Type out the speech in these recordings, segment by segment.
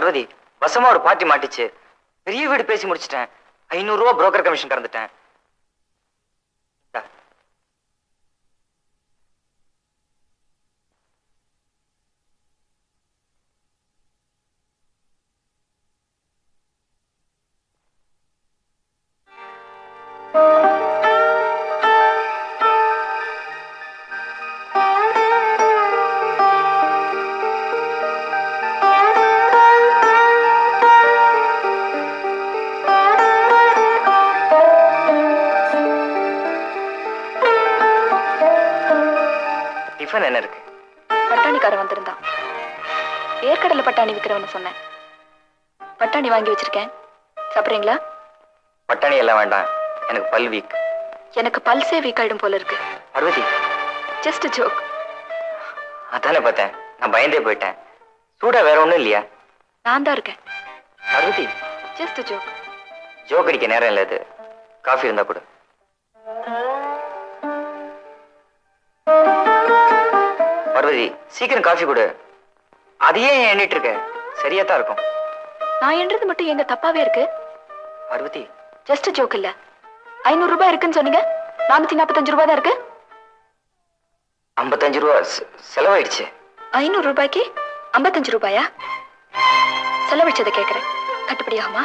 பார்வதி வசமா ஒரு பார்ட்டி மாட்டிச்சு. பெரிய வீடு பேசி முடிச்சிட்டேன். ஐநூறு ரூபா புரோக்கர் கமிஷன் கறந்துட்டேன். இந்தா. டிஃபன் என்ன இருக்கு? பட்டாணிக்காரன் வந்திருந்தான். ஏற்கடலை பட்டாணி விற்கிறவன்னு சொன்னேன். பட்டாணி வாங்கி வச்சிருக்கேன். சாப்பிட்றீங்களா? பட்டாணி எல்லாம் வேண்டாம். எனக்கு பல் வீக். எனக்கு பல்சே வீக் ஆயிடும் போல இருக்கு. பார்வதி. ஜஸ்ட் ஜோக் அதானே பார்த்தேன். நான் பயந்தே போயிட்டேன். சூடா வேற ஒண்ணும் இல்லையா? நான் தான் இருக்கேன். பார்வதி. ஜஸ்ட் ஜோக் ஜோக் அடிக்க நேரம் இல்லை இது காஃபி இருந்தா கொடு. பார்வதி சீக்கிரம் காஃபி கொடு. அதையே எண்ணிட்டு இருக்க? சரியா தான் இருக்கும். நான் என்றது மட்டும் எங்க தப்பாவே இருக்கு? பார்வதி ஜஸ்ட் ஜோக் இல்ல. ஐநூறு ரூபாய் இருக்குன்னு சொன்னீங்க. நானூத்தி நாற்பத்தஞ்சு ரூபாய் தான் இருக்கு. ஐம்பத்தஞ்சு ரூபா செலவாயிடுச்சு. ஐநூறு ரூபாய்க்கு ஐம்பத்தஞ்சு ரூபாயா? செலவழிச்சதை கேட்கறேன் கட்டுப்படி ஆகுமா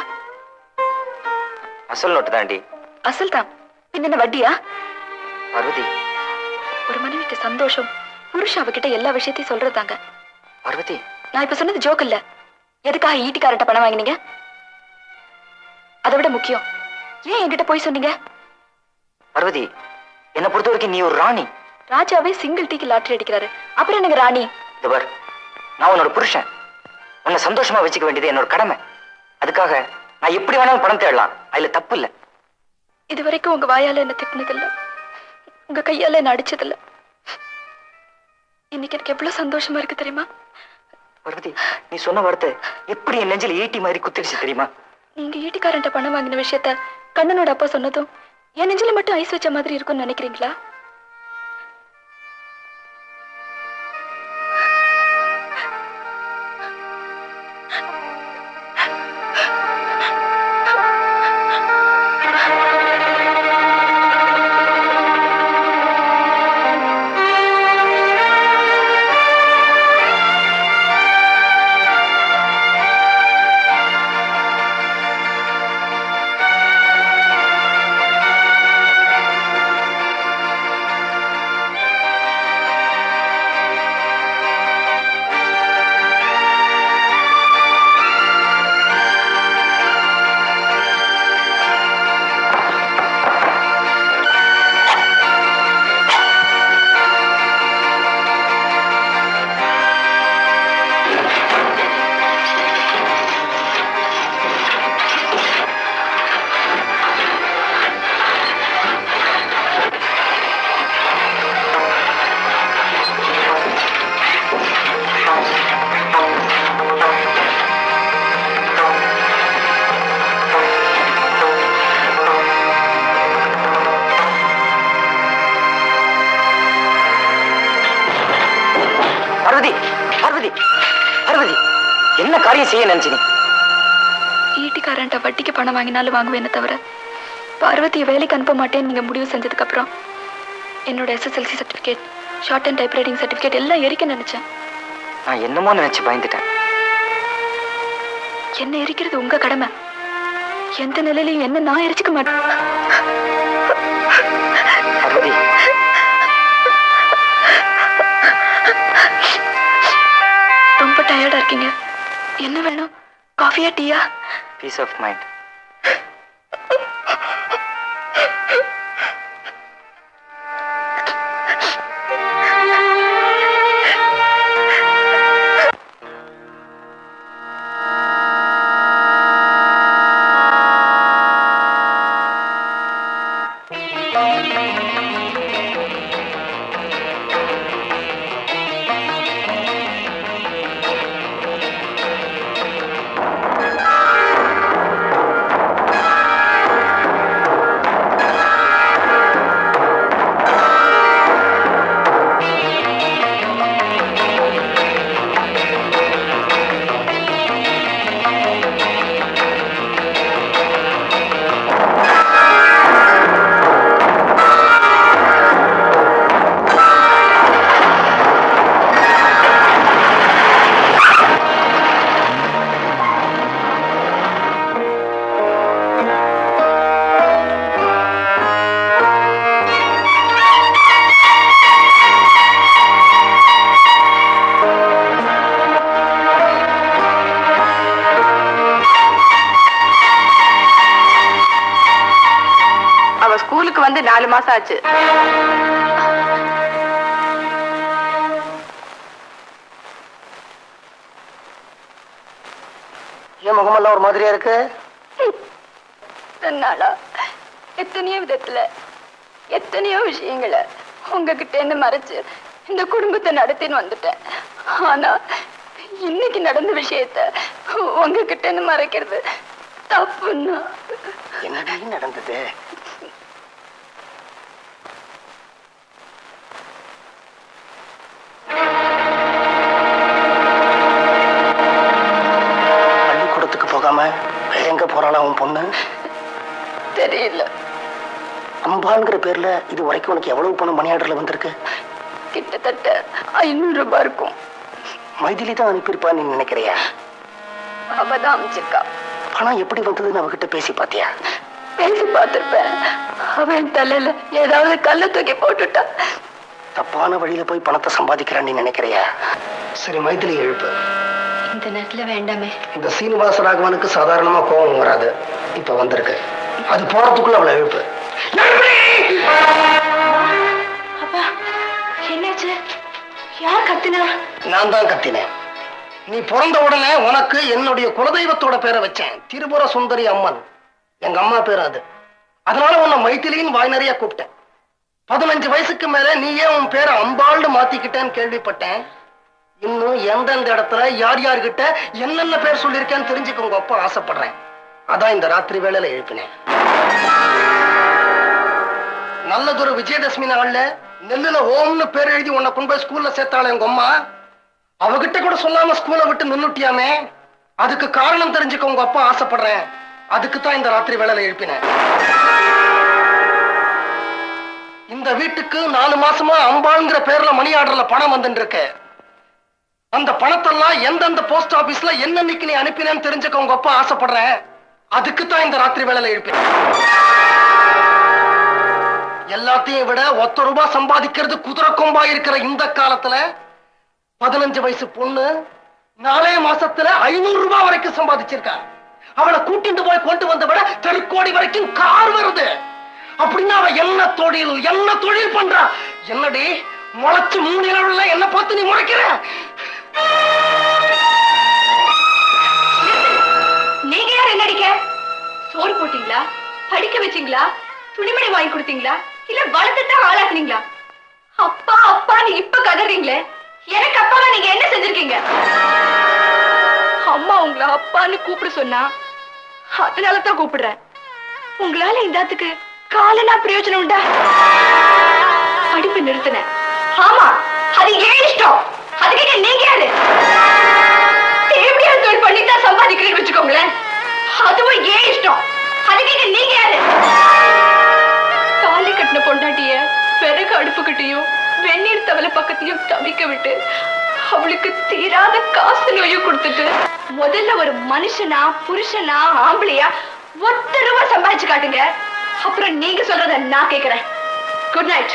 அசல் நோட்டு தாண்டி அசல் தான். பின்ன வட்டியா? பார்வதி ஒரு மனைவிக்கு சந்தோஷம். புருஷன் அவகிட்ட எல்லா விஷயத்தையும் சொல்றதாங்க பார்வதி. நான் இப்ப சொன்னது ஜோக் இல்ல. எதுக்காக ஈட்டிக்காரட்ட பணம் வாங்கினீங்க? அதை விட முக்கியம். ஏன் என்கிட்ட போய் சொன்னீங்க? பார்வதி என்னை பொறுத்த வரைக்கும் நீ ஒரு ராணி. ராஜாவே சிங்கிள் டீக்கு லாட்டரி அடிக்கிறாரு. அப்புறம் எனக்கு ராணி? இது பார் நான் உன்னோட புருஷன். உன்னை சந்தோஷமா வச்சுக்க வேண்டியது என்னோட கடமை. அதுக்காக நான் எப்படி வேணாலும் பணம் தேடலாம். அதுல தப்பு இல்லை. இது வரைக்கும் உங்க வாயால என்ன திட்டினதில்ல. உங்க கையால என்ன அடிச்சதில்ல. இன்னைக்கு எனக்கு எவ்வளவு சந்தோஷமா இருக்கு தெரியுமா? பார்வதி நீ சொன்ன வார்த்தை எப்படி என் நெஞ்சில ஈட்டி மாதிரி குத்திருச்சு தெரியுமா? நீங்க ஈட்டிக்காரன்ட்ட பணம் வாங்கின விஷயத்த கண்ணனோட அப்பா சொன்னதும் என் நெஞ்சில மட்டும் ஐஸ் வச்ச மாதிரி இருக்கும்னு நினைக்கிறீங்களா? காரியம் செய்ய நினைச்சு நீ. ஈட்டிக்காரன்ட்ட வட்டிக்கு பணம் வாங்கினாலும் வாங்குவேனே தவிர பார்வதியை வேலைக்கு அனுப்ப மாட்டேன்னு நீங்க முடிவு செஞ்சதுக்கு அப்புறம் என்னோட SSLC certificate short and type writing certificate எல்லாம் எரிக்க நினைச்சேன். நான் என்னமோ நினைச்சு பயந்துட்டேன். என்ன எரிக்கிறது உங்க கடமை? எந்த நிலையிலையும் என்ன நான் எரிச்சுக்க மாட்டேன். ரொம்ப டயர்டா இருக்கீங்க. என்ன வேணும்? காஃபியா டீயா? பீஸ் ஆஃப் மைண்ட் மாசம் ஆச்சு. ஏன் முகமெல்லாம் ஒரு மாதிரியா இருக்கு? நாளா எத்தனையோ விதத்துல எத்தனையோ விஷயங்களை உங்ககிட்ட இருந்து மறைச்சு இந்த குடும்பத்தை நடத்தின்னு வந்துட்டேன். ஆனா இன்னைக்கு நடந்த விஷயத்த உங்ககிட்ட இருந்து மறைக்கிறது தப்புன்னா. என்னடி நடந்தது? அம்பாளுங்கிற பேர்ல இது வரைக்கும் உனக்கு எவ்வளவு பணம் மணி ஆர்டர்ல வந்திருக்கு? கிட்டத்தட்ட ஐநூறு ரூபாய் இருக்கும். மைதிலி தான் அனுப்பியிருப்பான்னு நினைக்கிறியா? அவதான் அமைச்சிருக்கா. பணம் எப்படி வந்ததுன்னு அவகிட்ட பேசி பாத்தியா? பேசி பார்த்திருப்பேன். அவன் தலையில ஏதாவது கல்ல தூக்கி போட்டுட்டா. தப்பான வழியில போய் பணத்தை சம்பாதிக்கிறான்னு நினைக்கிறியா? சரி மைதிலி எழுப்பு. இந்த நேரத்துல வேண்டாமே. இந்த சீனிவாச ராகவனுக்கு சாதாரணமா கோபம் வராது. இப்ப வந்திருக்கு. அது போறதுக்குள்ள அவளை எழுப்பு! அப்பா என்னாச்சு? யார் கத்துனா? நான் தான் கத்தினேன். நீ பிறந்த உடனே உனக்கு என்னுடைய குலதெய்வத்தோட பேரை வச்சேன். திரிபுர சுந்தரி அம்மன். எங்க அம்மா பேர் அது. அதனால உன்னை மைத்திலின்னு வாய் நிறைய கூப்பிட்டேன். பதினஞ்சு வயசுக்கு மேல நீயே உன் பேரை அம்பாள்னு மாத்திக்கிட்டேன்னு கேள்விப்பட்டேன். இன்னும் எந்தெந்த இடத்துல யார் யார்கிட்ட என்னென்ன பேர் சொல்லியிருக்கேன்னு தெரிஞ்சுக்க உங்க அப்பா ஆசைப்படுறேன். அதான் இந்த ராத்திரி வேலையில எழுப்பினேன். நல்லதொரு விஜயதசமி நாள்ல நெல்லுல ஓம்னு பேர் எழுதி உன்னை கொண்டு போய் ஸ்கூல்ல சேர்த்தாளே எங்க அம்மா. அவகிட்ட கூட சொல்லாம ஸ்கூலை விட்டு நின்னுட்டியாமே? அதுக்கு காரணம் தெரிஞ்சுக்க உங்க அப்பா ஆசைப்படுறேன். அதுக்கு தான் இந்த ராத்திரி வேலையில எழுப்பினேன். இந்த வீட்டுக்கு நாலு மாசமா அம்பாளுங்கிற பேர்ல மணி ஆர்டர்ல பணம் வந்துட்டு இருக்கு. அந்த பணத்தெல்லாம் எந்தெந்த போஸ்ட் ஆபீஸ்ல என்னன்னைக்கு நீ அனுப்பினேன்னு தெரிஞ்சுக்க உங்க அப்பா ஆசைப்படுறேன். அதுக்கு தான் இந்த ராத்திரி வேலையில எழுப்பினேன். எல்லாத்தையும் விட ஒத்த ரூபாய் சம்பாதிக்கிறது குதிரை கொம்பா இருக்கிற இந்த காலத்துல பதினஞ்சு வயசு பொண்ணு நாலே மாசத்துல ஐநூறு ரூபாய் வரைக்கும் சம்பாதிச்சிருக்கா. அவளை கூட்டிட்டு போய் கொண்டு வந்த விட தெருக்கோடி வரைக்கும் கார் வருது. அப்படின்னா அவ என்ன தொழில் என்ன தொழில் பண்றா? என்னடி முளைச்சு மூணு இளவுல என்ன பார்த்து நீ முளைக்கிற? நீங்க யார் என்ன அடிக்க சோறு போட்டீங்களா? படிக்க வச்சீங்களா? துணிமணி வாங்கி கொடுத்தீங்களா? இல்ல வளர்த்துட்டா ஆளாக்குனீங்களா? அப்பா அப்பா நீ இப்ப கதறீங்களே. எனக்கு அப்பாவா நீங்க என்ன செஞ்சிருக்கீங்க? அம்மா உங்களை அப்பான்னு கூப்பிட சொன்னா அதனாலதான் கூப்பிடுறேன். உங்களால இந்தாத்துக்கு காலனா பிரயோஜனம் உண்டா? படிப்பு நிறுத்தினேன். ஆமா அது ஏன் இஷ்டம்? அதுக்கு நீங்க யாரு? தேவையான தொழில் பண்ணி தான் சம்பாதிக்கிறேன்னு வச்சுக்கோங்களேன். அதுவும் ஏன் இஷ்டம்? அதுக்கு நீங்க யாரு? தாலி கட்டின பொண்டாட்டிய விறகு அடுப்புக்கிட்டையும் வெந்நீர் தவளை பக்கத்தையும் தவிக்க விட்டு அவளுக்கு தீராத காசு நோயும் கொடுத்துட்டு முதல்ல ஒரு மனுஷனா புருஷனா ஆம்பளையா ஒத்த ரூபா சம்பாதிச்சு காட்டுங்க. அப்புறம் நீங்க சொல்றத நான் கேக்குறேன். குட் நைட்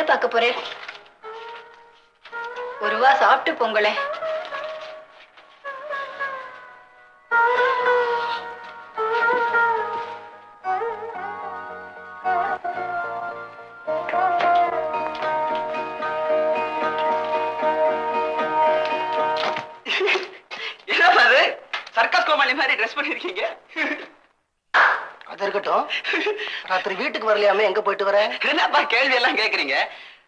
வேலை பார்க்க போறேன் ஒருவா சாப்பிட்டு பொங்கலே. என்னப்பா அது சர்க்கஸ் கோமாளி மாதிரி ட்ரெஸ் பண்ணிருக்கீங்க. அது இருக்கட்டும். ராத்திரி வீட்டுக்கு வரலையாமே எங்க போயிட்டு வர? என்னப்பா கேள்வி எல்லாம் கேக்குறீங்க?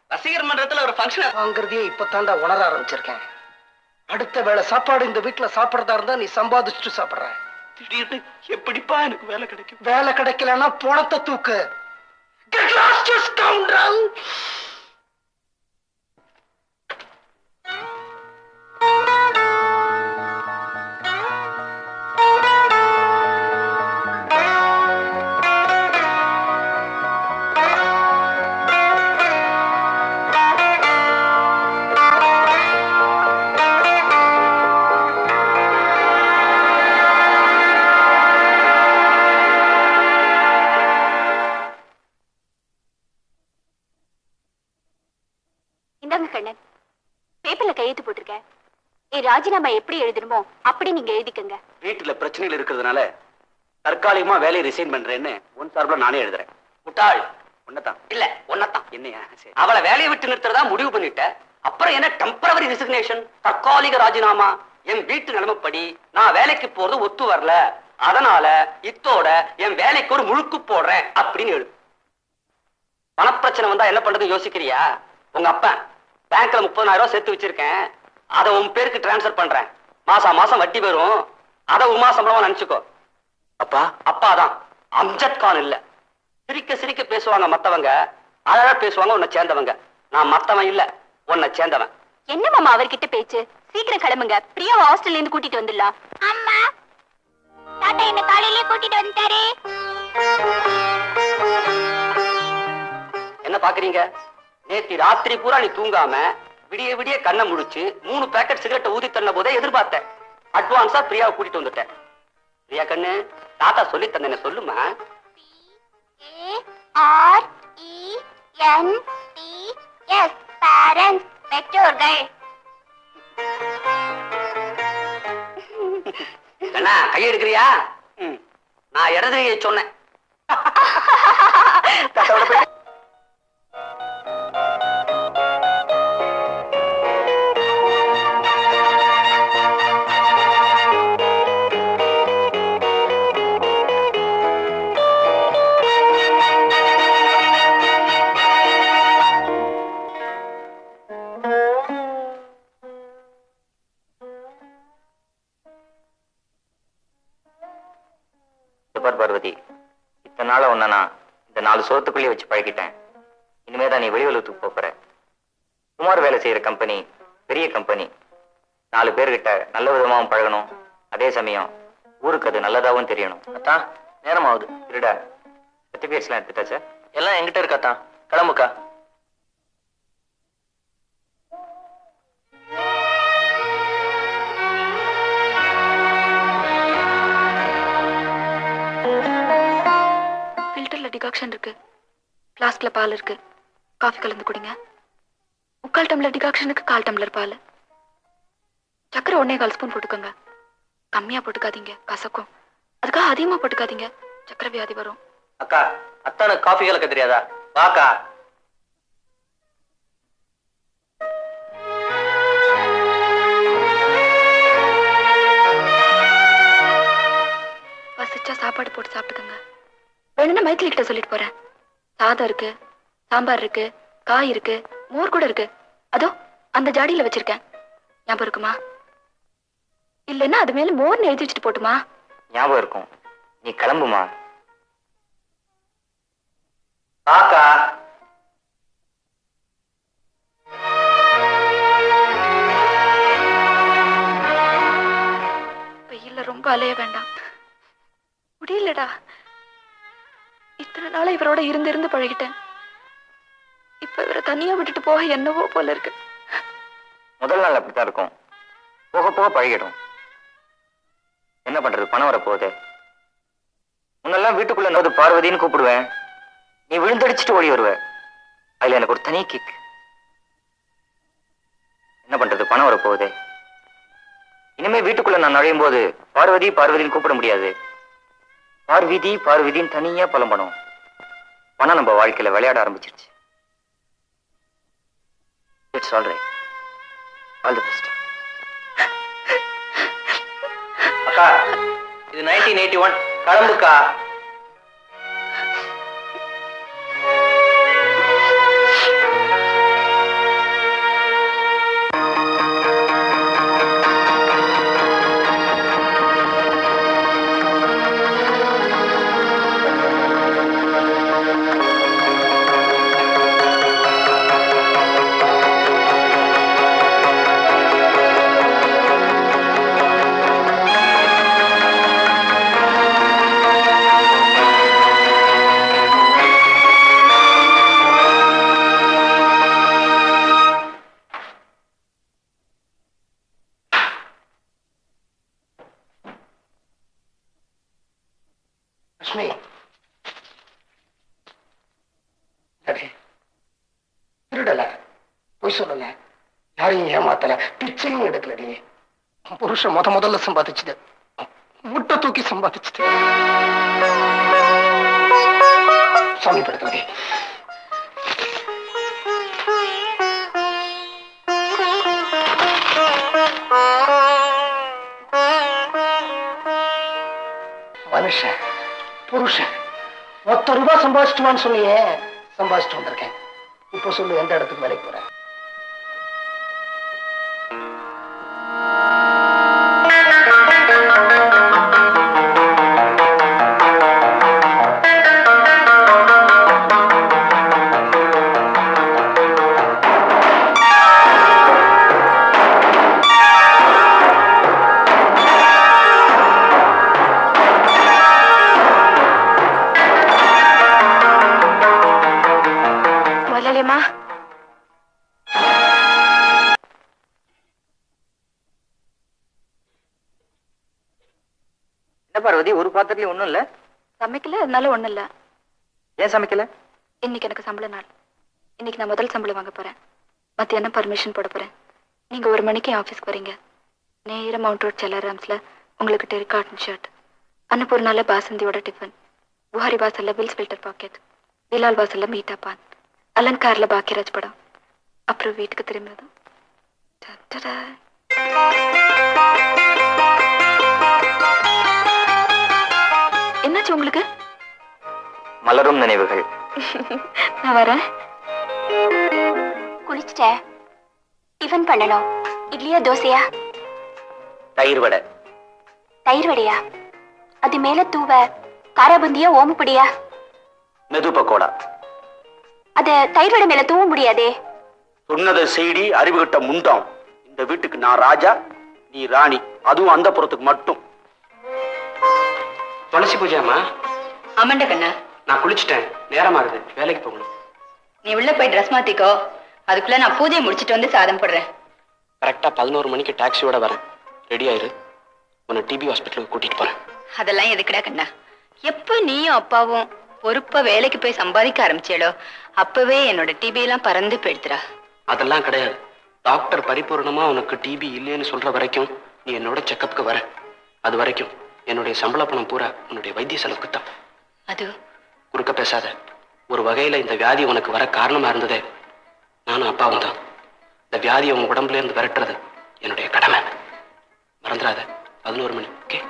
ரசிகர் மன்றத்துல ஒரு ஃபங்க்ஷன் வாங்குறதையே இப்பதான்டா உணர ஆரம்பிச்சிருக்கேன். அடுத்த வேளை சாப்பாடு இந்த வீட்டுல சாப்பிடறதா இருந்தா நீ சம்பாதிச்சுட்டு சாப்பிடுற. திடீர்னு எப்படிப்பா எனக்கு வேலை கிடைக்கும்? வேலை கிடைக்கலன்னா பணத்தை தூக்கு. Get lost, you scoundrel! ராஜினாமா எப்படி எழுதணுமோ அப்படி நீங்க எழுதிக்கங்க. வீட்டுல பிரச்சனைகள் இருக்கிறதுனால தற்காலிகமா வேலையை ரிசைன் பண்றேன்னு உன் சார்பில் நானே எழுதுறேன். முட்டாள். உன்னதான் இல்ல உன்னதான் என்னையா? சரி. அவளை வேலையை விட்டு நிறுத்துறதா முடிவு பண்ணிட்ட. அப்புறம் என்ன டெம்பரவரி ரெசிக்னேஷன் தற்காலிக ராஜினாமா. என் வீட்டு நிலைமைப்படி நான் வேலைக்கு போறது ஒத்து வரல. அதனால இத்தோட என் வேலைக்கு ஒரு முழுக்கு போடுறேன் அப்படின்னு எழுது பணப்பிரச்சனை வந்தா என்ன பண்றது யோசிக்கிறியா? உங்க அப்பா. பேங்க்ல முப்பதாயிரம் ரூபாய் சேர்த்து வச்சிருக்கேன். அதை உன் பேருக்கு டிரான்ஸ்ஃபர் பண்றேன். மாசம் மாசம் வட்டி வரும். அதை உமா சம்பளமா நினைச்சுக்கோ. அப்பா அப்பாதான். அம்ஜத் கான் இல்ல. சிரிக்க சிரிக்க பேசுவாங்க மத்தவங்க. அழகா பேசுவாங்க உன்னை சேர்ந்தவங்க. நான் மத்தவன் இல்ல உன்னை சேர்ந்தவன். என்ன மாமா அவர்கிட்ட பேச்சு? சீக்கிரம் கிளம்புங்க. பிரியாவை ஹாஸ்டல்ல இருந்து கூட்டிட்டு வந்துடலாம். அம்மா தாத்தா என்ன காலையிலே கூட்டிட்டு வந்துட்டாரு. என்ன பாக்குறீங்க? நேத்தி ராத்திரி பூரா நீ தூங்காம விடிய விடிய கண்ணை முழிச்சு மூணு பேக்கெட் சிகரெட்டை ஊதி தந்த போதே எதிர்பார்த்தேன். அட்வான்ஸா பிரியாவை கூட்டிட்டு வந்துட்டேன். பிரியா கண்ணு தாத்தா சொல்லி தந்தேன் சொல்லுமா R E N T S parents பெற்றோர்கள். கண்ணா கை எடுக்கிறியா. நான் இடது கையை சொன்னேன் நாலு சோத்துக்குள்ளேயே வச்சு பழகிட்டேன். இனிமே தான் நீ வெளி உலகத்துக்கு போப் போற. குமார் வேலை செய்யற கம்பெனி பெரிய கம்பெனி நாலு பேர்கிட்ட நல்ல விதமாவும் பழகணும். அதே சமயம் ஊருக்கு அது நல்லதாவும் தெரியணும். அத்தான் நேரம் ஆகுது இருடா. சர்டிபிகேட்ஸ் எல்லாம் எடுத்துட்டாச்சா? எல்லாம் எங்கிட்ட இருக்காத்தான் கிளம்புக்கா? ஃப்ளாஸ்க்ல பால் இருக்கு. காஃபி கலந்து குடிங்க. முக்கால் டம்ளர் டிகாக்ஷனுக்கு கால் டம்ளர் பால். சக்கரை ஒன்னே கால் ஸ்பூன் போட்டுக்கோங்க. கம்மியா போட்டுக்காதீங்க. கசக்கும். அதுக்காக அதிகமா போட்டுக்காதீங்க. சக்கரை வியாதி வரும். அக்கா அத்தானுக்கு காஃபி கலக்க தெரியாதா? வாக்கா பசிச்சா சாப்பாடு போட்டு சாப்பிட்டுக்கோங்க. வேணும்னா மைத்திலி கிட்ட சொல்லிட்டு போறேன். சாதம் இருக்கு சாம்பார் இருக்கு காய் இருக்கு மோர் கூட இருக்கு. அதோ அந்த ஜாடியில வச்சிருக்கேன். ஞாபகம் இருக்குமா? இல்லைன்னா அது மேல மோர்னு எழுதி வச்சுட்டு போட்டுமா? ஞாபகம் இருக்கும். நீ கிளம்புமா? வாக்கா வெயில்ல ரொம்ப அலைய வேண்டாம். முடியலடா. இத்தனை நாளா இவரோட இருந்து இருந்து பழகிட்டேன். இப்ப இவரை தனியா விட்டுட்டு போக என்னவோ போல இருக்கு. முதல் நாள் அப்படித்தான் இருக்கும். போக போக பழகிடும். என்ன பண்றது? பணம் வரப்போகுது. முன்னெல்லாம் வீட்டுக்குள்ள நோது பார்வதின்னு கூப்பிடுவேன். நீ விழுந்தடிச்சிட்டு ஓடி வருவ. அதுல எனக்கு ஒரு தனி கிக் என்ன பண்றது? பணம் வரப்போகுது. இனிமே வீட்டுக்குள்ள நான் நுழையும் போது பார்வதி பார்வதின்னு கூப்பிட முடியாது. பார்வதி பார்வதின்னு தனியா புலம்பணும். பணம் நம்ம வாழ்க்கையில விளையாட ஆரம்பிச்சிருச்சு. It's all right all the best அக்கா இது நைன்டீன் எயிட்டி ஒன் கடம்புக்கா புருஷன் முத முதல்ல சம்பாதிச்சது. முட்டை தூக்கி சம்பாதிச்சது. சாமி படுத்தவரே மனுஷன் புருஷன் மொத்த ரூபாய் சம்பாதிச்சுட்டுவான்னு சொல்லியே சம்பாதிச்சுட்டு வந்திருக்கேன். இப்போ சொல்லு எந்த இடத்துக்கு வேலைக்கு போறேன் பார்வதி ஒரு பாத்திரத்துலயும் ஒண்ணும் இல்ல? சமைக்கல அதனால ஒண்ணும் இல்ல. ஏன் சமைக்கல? இன்னைக்கு எனக்கு சம்பள நாள். இன்னைக்கு நான் முதல் சம்பளம் வாங்க போறேன். மத்தியானம் பர்மிஷன் போட போறேன். நீங்க ஒரு மணிக்கு ஆஃபீஸ்க்கு வரீங்க. நேர மவுண்ட் ரோட் செல்லாராம்ஸ்ல உங்களுக்கு டெரி காட்டன் ஷர்ட் அன்னபூர்ணால பாசந்தியோட டிஃபன் புகாரி வாசல்ல பில்ஸ் ஃபில்டர் பாக்கெட் விலால் வாசல்ல மீட்டா பான். அலங்கார்ல பாக்கியராஜ் படம். அப்புறம் வீட்டுக்கு திரும்பினதும். உங்களுக்கு? மலரும் நினைவுகள். நான் வரேன். குளிச்சுட்டேன் டிஃபன் பண்ணணும். இட்லியா தோசையா? தயிர் வடை. தயிர் வடையா? அது மேல தூவ காராபுந்தியா ஓமப்படியா மெது பக்கோடா. அது தயிர் வடை மேல தூவ முடியாதே. சொன்னதை செய்டி அறிவுகிட்ட முண்டம். இந்த வீட்டுக்கு நான் ராஜா நீ ராணி. அதுவும் அந்த புறத்துக்கு மட்டும். துளசி பூஜாமா ஆமாண்ட கண்ணா. நான் குளிச்சிட்டேன். நேரமா இருக்குது வேலைக்கு போகணும். நீ உள்ள போய் ட்ரெஸ் மாத்திக்கோ. அதுக்குள்ள நான் பூஜையை முடிச்சிட்டு வந்து சாதம் போடுறேன். கரெக்டா பதினோரு மணிக்கு டாக்ஸியோட வரேன். ரெடி ஆயிரு. உன்னை டிபி ஹாஸ்பிட்டலுக்கு கூட்டிட்டு போறேன். அதெல்லாம் எதுக்குடா கண்ணா? எப்ப நீயும் அப்பாவும் பொறுப்பா வேலைக்கு போய் சம்பாதிக்க ஆரம்பிச்சேளோ அப்பவே என்னோட டிபி எல்லாம் பறந்து போயிடுத்துறா அதெல்லாம் கிடையாது. டாக்டர் பரிபூர்ணமா உனக்கு டிபி இல்லைன்னு சொல்ற வரைக்கும் நீ என்னோட செக்கப்புக்கு வர. அது வரைக்கும். என்னுடைய சம்பள பணம் பூரா உன்னுடைய வைத்திய செலவுக்கு தான். அது? குறுக்க பேசாத. ஒரு வகையில இந்த வியாதி உனக்கு வர காரணமா இருந்ததே. நானும் அப்பாவும் தான். இந்த வியாதியை உன் உடம்புல இருந்து விரட்டுறது என்னுடைய கடமை. மறந்துடாத. பதினோரு மணி. ஓகே?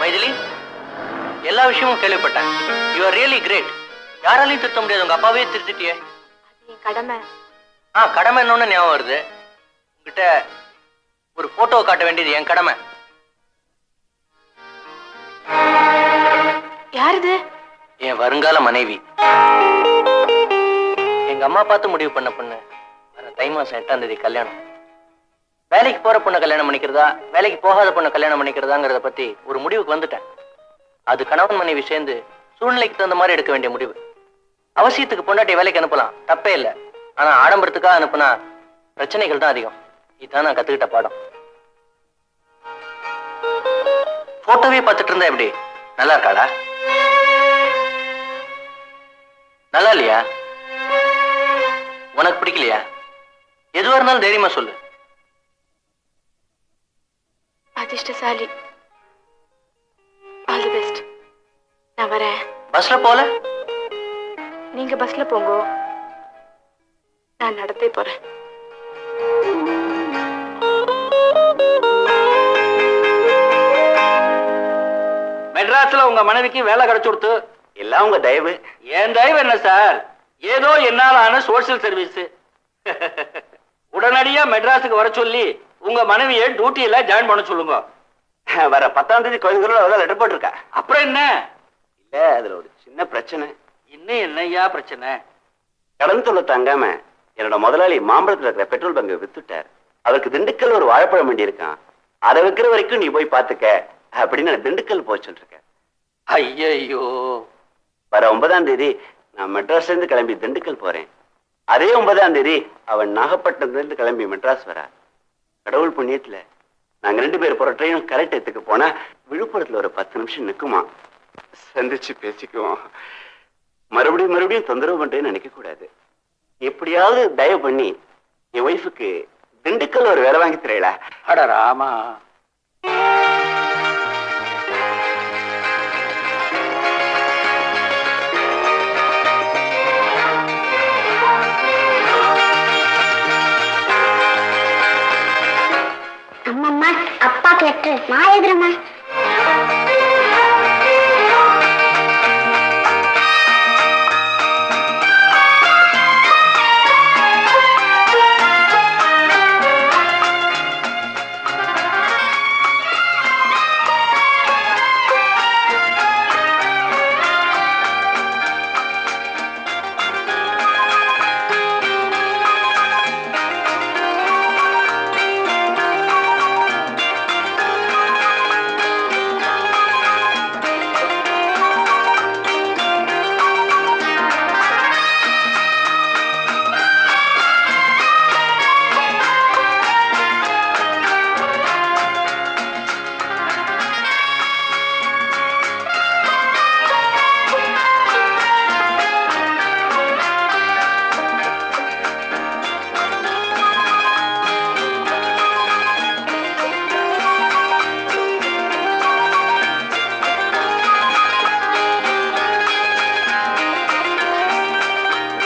மைதிலி எல்லா விஷயமும் கேள்விப்பட்டேன். யூ ஆர் ரியலி கிரேட் யாராலையும் திருத்த முடியாது. உங்க அப்பாவே திருத்திட்டியே. என் கடமை. ஆ கடமை என்னன்னு ஞாபகம் வருது. உங்ககிட்ட ஒரு போட்டோ காட்ட வேண்டியது என் கடமை. யார் இது என் வருங்கால மனைவி. எங்க அம்மா பார்த்து முடிவு பண்ண பொண்ணு. வர தை மாசம் எட்டாம் தேதி கல்யாணம். வேலைக்கு போற பொண்ணை கல்யாணம் பண்ணிக்கிறதா வேலைக்கு போகாத பொண்ணை கல்யாணம் பண்ணிக்கிறதாங்கிறத பத்தி ஒரு முடிவுக்கு வந்துட்டேன். அது கணவன் மனைவி சேர்ந்து சூழ்நிலைக்கு தகுந்த மாதிரி எடுக்க வேண்டிய முடிவு. அவசியத்துக்கு பொண்டாட்டி வேலைக்கு அனுப்பலாம். தப்பே இல்லை. ஆனா ஆடம்பரத்துக்காக அனுப்புனா பிரச்சனைகள் தான் அதிகம். இதுதான் நான் கத்துக்கிட்ட பாடம். போட்டோவே பார்த்துட்டு இருந்தா எப்படி? நல்லா இருக்காளா நல்லா இல்லையா? உனக்கு பிடிக்கலையா? எதுவா இருந்தாலும் தைரியமா சொல்லு. அதிர்ஷ்டசாலி. ஆல் தி பெஸ்ட் நான் வரேன். பஸ்ல போல? நீங்க பஸ்ல போங்க. நான் நடந்தே போறேன். மெட்ராஸ்ல உங்க மனைவிக்கு வேலை கிடைச்சு கொடுத்து எல்லாம் உங்க தயவு. ஏன் தயவு என்ன சார்? ஏதோ என்னால ஆன சோசியல் சர்வீஸ் உடனடியா மெட்ராஸுக்கு வர சொல்லி உங்க மனைவியை டியூட்டியில ஜாயின் பண்ண சொல்லுங்க. வர பத்தாம் தேதி கோயில்களோட லெட்டர் போட்டிருக்கா. அப்புறம் என்ன? இல்ல அதுல ஒரு சின்ன பிரச்சனை. இன்னும் என்னய்யா பிரச்சனை? கடன் தொல்லை தாங்காம என்னோட முதலாளி மாம்பழத்துல இருக்கிற பெட்ரோல் பங்க் வித்துட்டார். அவருக்கு திண்டுக்கல் ஒரு வாழைப்பழம் வேண்டி இருக்கான் அதை விற்கிற வரைக்கும் நீ போய் பாத்துக்க அப்படின்னு நான் திண்டுக்கல் போக சொல்லிருக்கேன் ஐயையோ. வர ஒன்பதாம் தேதி நான் மெட்ராஸ்ல இருந்து கிளம்பி திண்டுக்கல் போறேன். அதே ஒன்பதாம் தேதி அவன் நாகப்பட்டினத்துல இருந்து கிளம்பி மெட்ராஸ் வரா கடவுள் புண்ணியத்துல நாங்க ரெண்டு பேர் போற ட்ரெயின் கரெக்ட் இடத்துக்கு போனா விழுப்புரத்துல ஒரு பத்து நிமிஷம் நிக்குமா சந்திச்சு பேசிக்குவோம். மறுபடியும் மறுபடியும் தொந்தரவு பண்றேன்னு நினைக்க கூடாது எப்படியாவது தயவு பண்ணி என் ஒய்ஃபுக்கு திண்டுக்கல் ஒரு வேலை வாங்கி தரையில அட ராமா. அப்பா கேட்டு நான் எழுதுறேம்மா